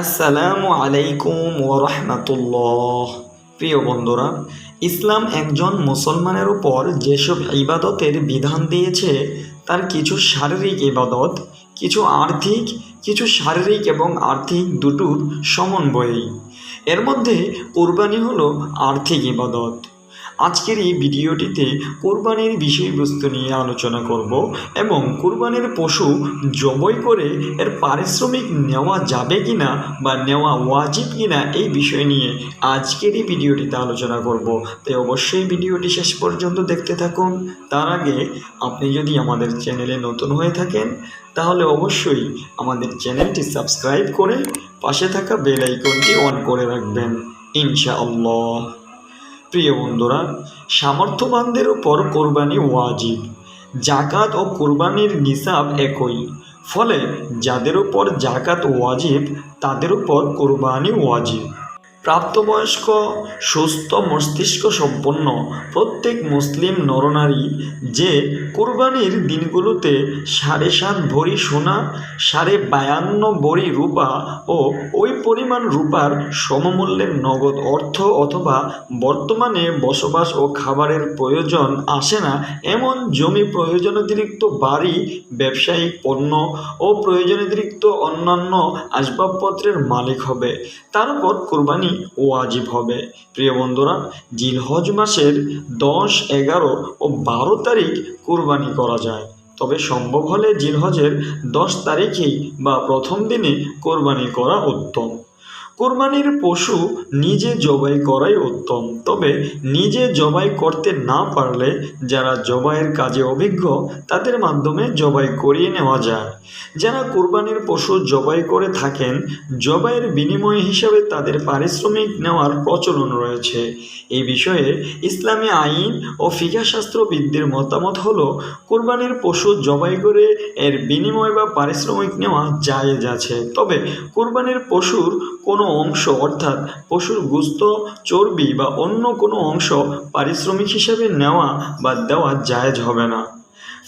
আসসালামু আলাইকুম ওরহমতুল্লাহ প্রিয় বন্ধুরা, ইসলাম একজন মুসলমানের উপর যেসব ইবাদতের বিধান দিয়েছে, তার কিছু শারীরিক ইবাদত, কিছু আর্থিক, কিছু শারীরিক এবং আর্থিক দুটোর সমন্বয়ই। এর মধ্যে কোরবানি হলো আর্থিক ইবাদত। আজকের এই ভিডিওটিতে কোরবানির বিষয়বস্তু নিয়ে আলোচনা করব এবং কোরবানির পশু জবই করে এর পারিশ্রমিক নেওয়া যাবে কিনা বা নেওয়া ওয়াজিব কিনা এই বিষয় নিয়ে আজকের এই ভিডিওটিতে আলোচনা করব। তাই অবশ্যই ভিডিওটি শেষ পর্যন্ত দেখতে থাকুন। তার আগে আপনি যদি আমাদের চ্যানেলে নতুন হয়ে থাকেন, তাহলে অবশ্যই আমাদের চ্যানেলটি সাবস্ক্রাইব করে পাশে থাকা বেল আইকনটি অন করে রাখবেন। ইনশাআল্লাহ। প্রিয় বন্ধুরা, সামর্থ্যবানদের উপর কোরবানি ওয়াজিব জাকাত ও কোরবানির নিসাব একই। ফলে যাদের উপর জাকাত ওয়াজিব, তাদের উপর কোরবানি ওয়াজিব। প্রাপ্তবয়স্ক, সুস্থ মস্তিষ্ক সম্পন্ন প্রত্যেক মুসলিম নরনারী যে কোরবানির দিনগুলোতে সাড়ে সাত ভরি সোনা, সাড়ে বায়ান্ন ভরি রূপা ও ওই পরিমাণ রূপার সমমূল্যের নগদ অর্থ অথবা বর্তমানে বসবাস ও খাবারের প্রয়োজন আসে না এমন জমি প্রয়োজনাতিরিক্ত বাড়ি, ব্যবসায়িক পণ্য ও প্রয়োজনাতিরিক্ত অন্যান্য আসবাবপত্রের মালিক হবে। তার উপর কোরবানি ওয়াজিব হবে। প্রিয় বন্ধুরা, জিলহজ মাসের দশ, এগারো ও বারো তারিখ কোরবানি করা যায়। তবে সম্ভব হলে জিলহজের দশ তারিখেই বা প্রথম দিনে কোরবানি করা উত্তম। কোরবানির পশু নিজে জবাই করাই উত্তম। তবে নিজে জবাই করতে না পারলে যারা জবাইয়ের কাজে অভিজ্ঞ, তাদের মাধ্যমে জবাই করিয়ে নেওয়া যায়। যারা কোরবানির পশু জবাই করে থাকেন, জবাইয়ের বিনিময় হিসাবে তাদের পারিশ্রমিক নেওয়ার প্রচলন রয়েছে। এই বিষয়ে ইসলামী আইন ও ফিকাশাস্ত্রবিদদের মতামত হলো, কোরবানির পশু জবাই করে এর বিনিময় বা পারিশ্রমিক নেওয়া জায়েজ আছে। তবে কোরবানির পশুর কোনো অংশ অর্থাৎ পশুর গুস্ত, চর্বি বা অন্য কোনো অংশ পারিশ্রমিক হিসাবে নেওয়া বা দেওয়া জায়েজ হবে না।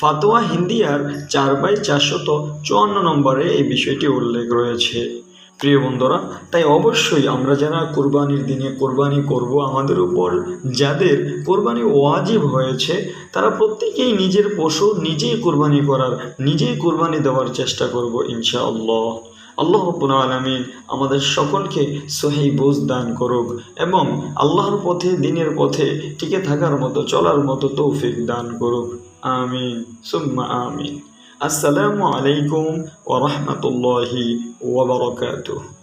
ফাতোয়া হিন্দিয়ার চার বাই চারশত চুয়ান্ন নম্বরে এই বিষয়টি উল্লেখ রয়েছে। প্রিয় বন্ধুরা, তাই অবশ্যই আমরা যারা কোরবানির দিনে কোরবানি করব, আমাদের উপর যাদের কোরবানি ওয়াজিব হয়েছে, তারা প্রত্যেকেই নিজের পশু নিজেই কোরবানি করার, নিজেই কোরবানি দেওয়ার চেষ্টা করব ইনশাআল্লাহ। আল্লাহ রব্বুল আলমিন আমাদের সকলকে সহি বোঝ দান করুক এবং আল্লাহর পথে, দিনের পথে টিকে থাকার মতো, চলার মতো তৌফিক দান করুক। আমিন। সুম্মা আমিন। আসসালামু আলাইকুম ওরহমতুল্লাহি ওবরকাতুহ